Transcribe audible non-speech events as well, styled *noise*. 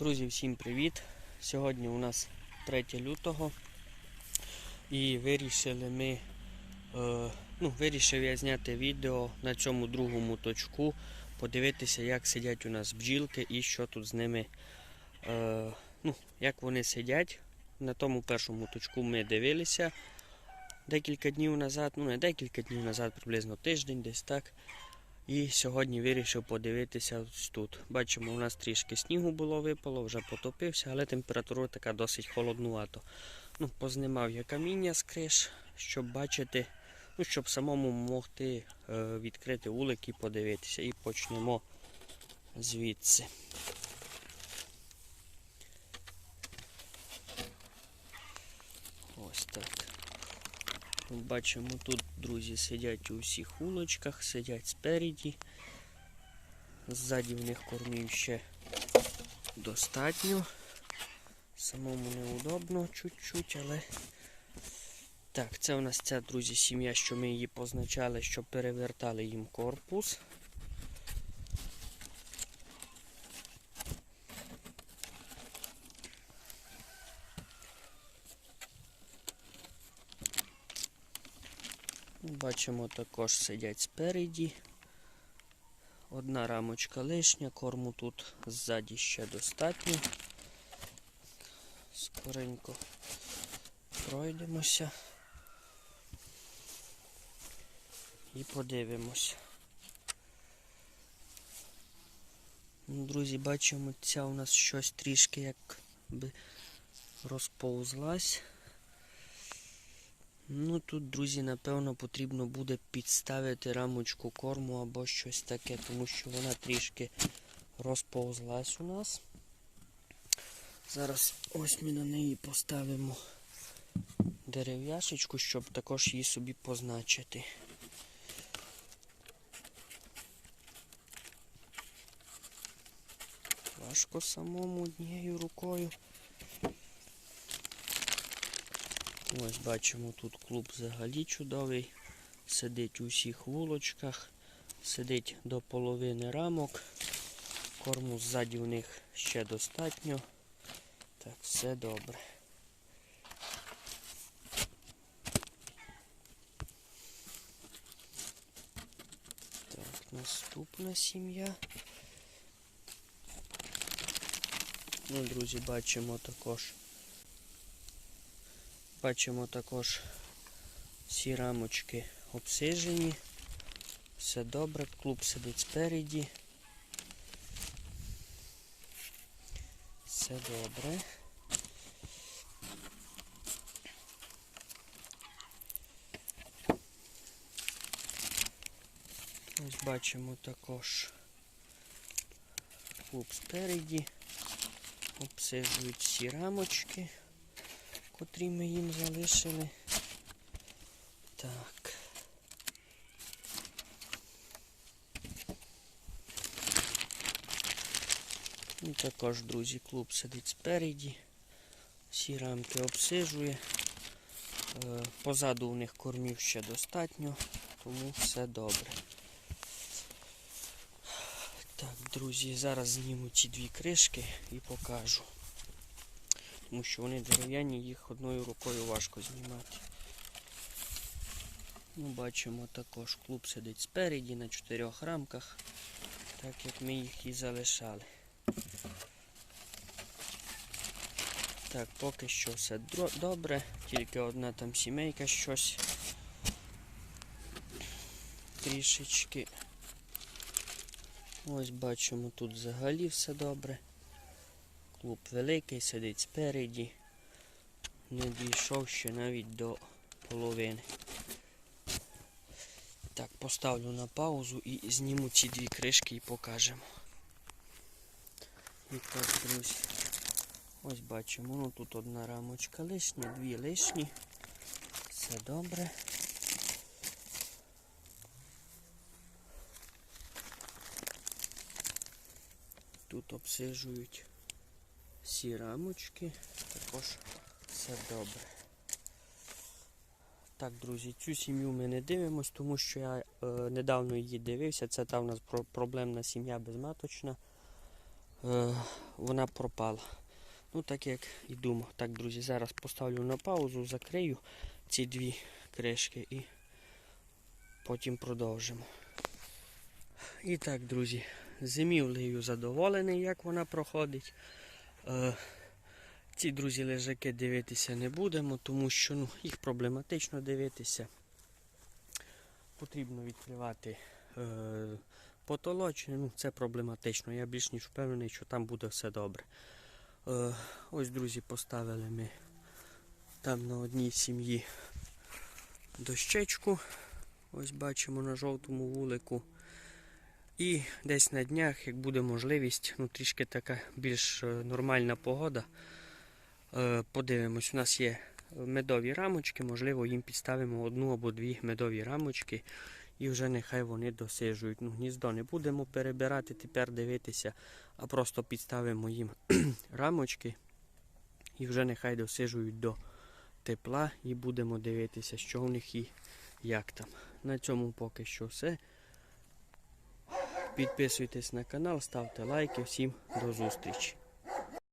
Друзі, всім привіт! Сьогодні у нас 3 лютого і вирішили ми, е, ну, вирішив я зняти відео на цьому другому точку, подивитися, як сидять у нас бджілки і що тут з ними, е, ну, як вони сидять. На тому першому точку ми дивилися декілька днів назад, ну не декілька днів назад, приблизно тиждень десь так. І сьогодні вирішив подивитися ось тут. Бачимо, у нас трішки снігу було випало, вже потопився, але температура така досить холоднувато. Ну, Познімав я каміння з криш, щоб бачити, ну, щоб самому могти е, відкрити вулик і подивитися. І почнемо звідси. Ось так. Бачимо, тут друзі сидять у всіх улочках, сидять спереді. Ззаді в них кормів ще достатньо. Самому неудобно чуть-чуть, але. Так, це у нас ця, друзі, сім'я, що ми її позначали, що перевертали їм корпус. Бачимо, також сидять спереді. Одна рамочка лишня, корму тут ззаді ще достатньо. Скоренько пройдемося і подивимося. Ну, Друзі, бачимо, ця у нас щось трішки якби розповзлась. Ну тут, друзі, напевно, потрібно буде підставити рамочку корму або щось таке, тому що вона трішки розповзлась у нас. Зараз ось ми на неї поставимо дерев'яшечку, щоб також її собі позначити. Важко самому однією рукою. Ось бачимо, тут клуб взагалі чудовий. Сидить у всіх вулочках, сидить до половини рамок. Корму ззаді у них ще достатньо. Так, все добре. Так, наступна сім'я. Ну, друзі, бачимо також. Бачимо також всі рамочки обсижені. Все добре, клуб сидить спереді. Все добре. Ось бачимо також клуб спереді. Обсижують всі рамочки котрі ми їм залишили. Так. І також, друзі, клуб сидить спереді. Всі рамки обсижує. Е, Позаду у них кормів ще достатньо, тому все добре. Так, друзі, зараз зніму ці дві кришки і покажу тому що вони дерев'яні, їх одною рукою важко знімати. Ну, Бачимо також клуб сидить спереді на чотирьох рамках, так як ми їх і залишали. Так, поки що все добре, тільки одна там сімейка щось трішечки. Ось бачимо, тут взагалі все добре. Клуб великий, сидить спереді, не дійшов ще навіть до половини. Так, поставлю на паузу і зніму ці дві кришки і покажемо. І так, друзі, ось бачимо, ну тут одна рамочка лишня, дві лишні. Все добре. Тут обсижують всі рамочки, також все добре. Так, друзі, цю сім'ю ми не дивимось, тому що я е, недавно її дивився. Це та в нас про проблемна сім'я безматочна. е, вона пропала. Ну, так як і думав. Так, друзі, зараз поставлю на паузу, закрию ці дві кришки і потім продовжимо. І так, друзі, зимівлею задоволений, як вона проходить. Е, ці друзі лежаки дивитися не будемо, тому що ну, їх проблематично дивитися. Потрібно відкривати е, потолочне, ну це проблематично. Я більш ніж впевнений, що там буде все добре. Е, ось, друзі, поставили ми там на одній сім'ї дощечку. Ось бачимо на жовтому вулику. І десь на днях, як буде можливість, ну трішки така більш е, нормальна погода. Е, Подивимось, у нас є медові рамочки, можливо, їм підставимо одну або дві медові рамочки. І вже нехай вони досижують. Ну, гніздо не будемо перебирати, тепер дивитися, а просто підставимо їм *clears throat* рамочки. І вже нехай досижують до тепла і будемо дивитися, що в них і як там. На цьому поки що все. Підписуйтесь на канал, ставте лайки. Всім до зустрічі.